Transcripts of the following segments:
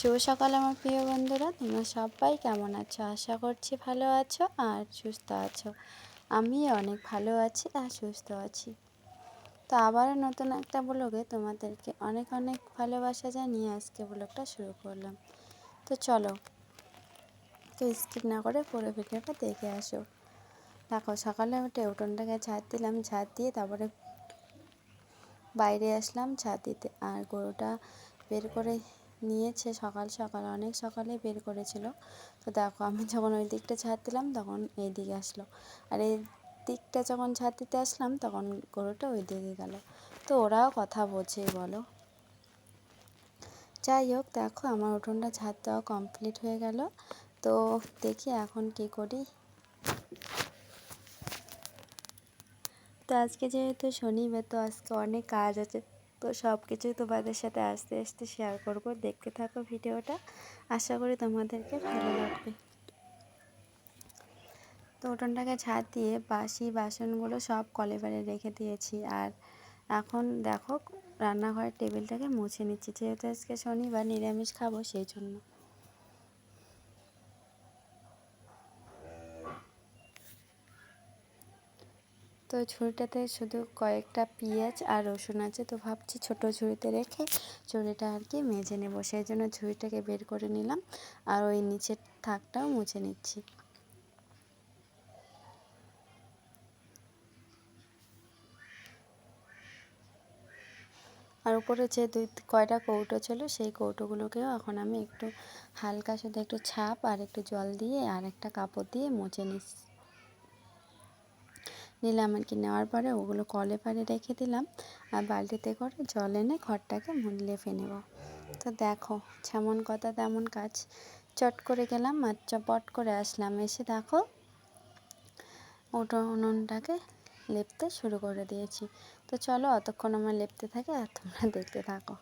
শুভ সকাল আমার প্রিয় বন্ধুরা, তোমরা সবাই কেমন আছো? আশা করছি ভালো আছো আর সুস্থ আছো। আমি অনেক ভালো আছি আর সুস্থ আছি। তো আবারও নতুন একটা ব্লগে তোমাদেরকে অনেক অনেক ভালোবাসা জানিয়ে আজকে ব্লগটা শুরু করলাম। তো চলো তো স্কিপ না করে পুরো ভিডিওটা দেখে আসো। দেখো, সকালে উঠে উঠোনটাকে ঝাড় দিলাম ঝাড় দিয়ে তারপরে বাইরে আসলাম ছাদ দিতে। আর গরুটা বের করে নিয়েছে সকাল সকাল, অনেক সকালে বের করেছিল। তো দেখো, আমি যখন ওই দিকটা ছাদ দিলাম, তখন এই দিকে আসলো। আর এই দিকটা যখন ছাদ দিতে আসলাম, তখন গরুটা ওই দিকে গেল। তো ওরাও কথা বোঝে বলো। যাই হোক, দেখো, আমার উঠোনটা ছাদ দেওয়া কমপ্লিট হয়ে গেল। তো দেখি এখন কি করি। তো আজকে যেহেতু শনিবার, তো আজকে অনেক কাজ আছে। তো সব কিছুই তোমাদের সাথে আস্তে আস্তে শেয়ার করব। দেখতে থাকো ভিডিওটা। আশা করি তোমাদেরকে ভালো লাগবে। তো উঠোনটাকে ছাদ দিয়ে বাসি বাসনগুলো সব কলেবারে রেখে দিয়েছি। আর এখন দেখো রান্নাঘরের টেবিলটাকে মুছে নিচ্ছি। যেহেতু আজকে শনিবার, নিরামিষ খাব সেই জন্য। তো ঝুড়িটাতে শুধু কয়েকটা পেঁয়াজ আর রসুন আছে, তো ভাবছি ছোট ঝুড়িতে রেখে ঝুড়িটা আর কি মেজে নেব। সেই জন্য ঝুড়িটাকে বের করে নিলাম আর ওই নিচের থাকটাও মুছে নিচ্ছি। আর উপরে যে দুই কয়টা কৌটো ছিল, সেই কৌটোগুলোকেও এখন আমি একটু হালকা শুধু একটু ছাপ আর একটু জল দিয়ে আর একটা কাপড় দিয়ে মুছে নিচ্ছি। নিলাম আর কি। নেওয়ার পরে ওগুলো কলে পারে রেখে দিলাম আর বালতিতে করে জল এনে ঘরটাকে লেপে নেব। তো দেখো, যেমন কথা তেমন কাজ। চট করে গেলাম আর চপট করে আসলাম। এসে দেখো ওটা উনুনটাকে লেপতে শুরু করে দিয়েছি। তো চলো, অতক্ষণ আমার লেপতে থাকে আর তোমরা দেখতে থাকো।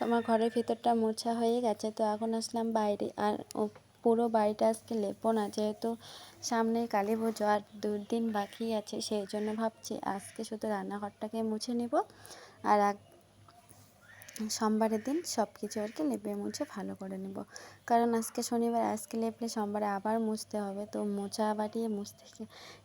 তো আমার ঘরের ভিতরটা মোছা হয়ে গেছে, তো এখন আসলাম বাইরে। আর পুরো বাড়িটা আজকে লেপো না যেহেতু সামনে কালী পুজো আর দুদিন বাকি আছে, সেই জন্য ভাবছি আজকে শুধু রান্নাঘরটাকে মুছে নিব। আর সোমবারের দিন সব কিছু আর কি লেপে মুছে ভালো করে নেব। কারণ আজকে শনিবার, আজকে লেপলে সোমবারে আবার মুছতে হবে। তো মোছা বাটিয়ে মুছতে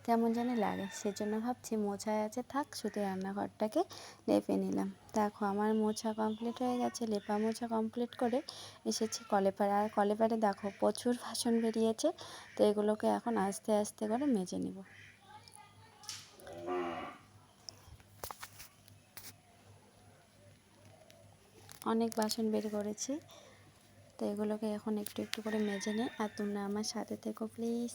কেমন জানি লাগে। সেজন্য ভাবছি মোছায় আছে থাক, শুধু রান্নাঘরটাকে লেপে নিলাম। দেখো আমার মোছা কমপ্লিট হয়ে গেছে, লেপা মোছা কমপ্লিট করে এসেছি কলেপাড়ে। আর কলেপাড়ে দেখো প্রচুর বাসন বেরিয়েছে, তো এগুলোকে এখন আস্তে আস্তে করে মেজে নেব। অনেক বাসন বের করেছি। তো এগুলোকে এখন একটু একটু করে মেজে নিই আর তোমরা আমার সাথে থেকো প্লিজ